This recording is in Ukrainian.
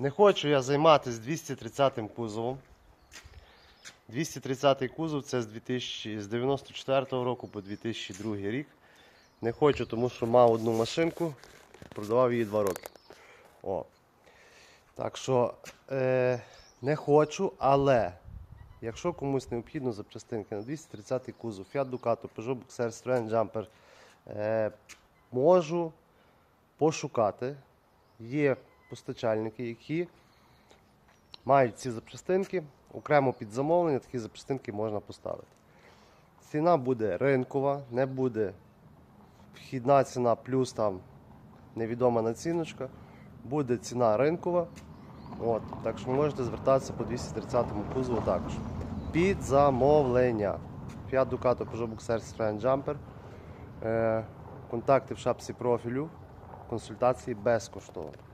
Не хочу я займатися 230 кузовом. 230 кузов це з, 2000, з 94 року по 2002 рік. Не хочу, тому що мав одну машинку, продавав її 2 роки. О. Так що е, не хочу, але якщо комусь необхідно запчастинки на 230 кузов, Fiat Ducato, Peugeot Boxer, Citroen Jumper, е, можу пошукати. Є постачальники, які мають ці запчастинки, окремо під замовлення такі запчастинки можна поставити. Ціна буде ринкова, не буде вхідна ціна плюс там невідома націночка. Буде ціна ринкова. От, так що можете звертатися по 230 кузову також. Під замовлення. Fiat Ducato, Peugeot Boxer, Citroen Jumper. Е, контакти в шапці профілю. Консультації безкоштовно.